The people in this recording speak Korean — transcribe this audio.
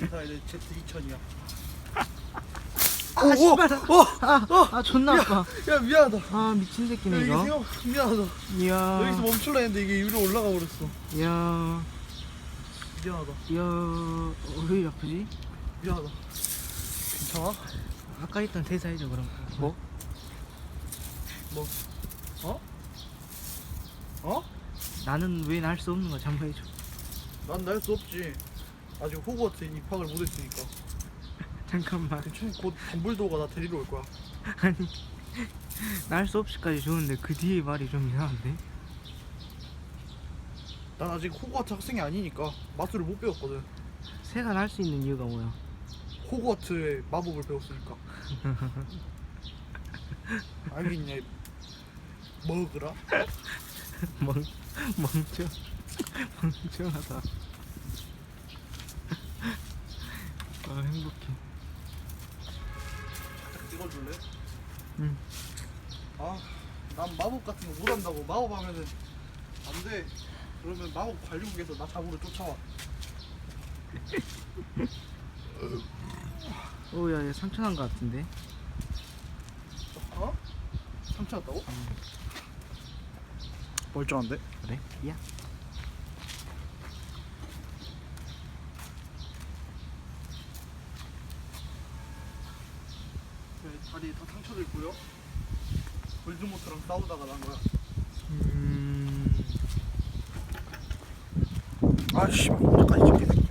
인사이드 Z 2000이야. 아, 오, 오, 어, 아, 어, 아 존나 아파. 야 미안하다. 아 미친 야, 새끼네 이게 이거. 생각 미안하다. 이야. 여기서 멈출라 했는데 이게 위로 올라가 버렸어. 이야. 미안하다. 이야. 어, 왜 이리 아프지? 미안하다. 괜찮아? 아까 했던 대사해줘, 그럼. 뭐? 뭐? 어? 어? 나는 왜 날 수 없는 거 잠깐해줘. 난 날 수 없지 아직 호그와트에 입학을 못했으니까 잠깐만. 괜찮아 곧 덤블도어가 나 데리러 올 거야 아니. 날 수 없이까지 좋은데 그 뒤에 말이 좀 이상한데? 난 아직 호그와트 학생이 아니니까 마술을 못 배웠거든 새가 날 수 있는 이유가 뭐야? 호그와트의 마법을 배웠으니까 알겠냐 먹으라 멍, 멍청, 멍청하다. 아, 행복해. 찍어줄래? 응. 아, 난 마법 같은 거 못한다고 마법 하면은 안 돼. 그러면 마법 관리국에서 나 잡으러 쫓아와. 오, 야, 얘 상처 난거 같은데? 어? 상처 났다고? 멀쩡한데? 그래? 야. 네, 다리에 다 상처도 있고요. 볼드모트랑 싸우다가 난 거야. 음. 아씨, 언제까지 새끼야.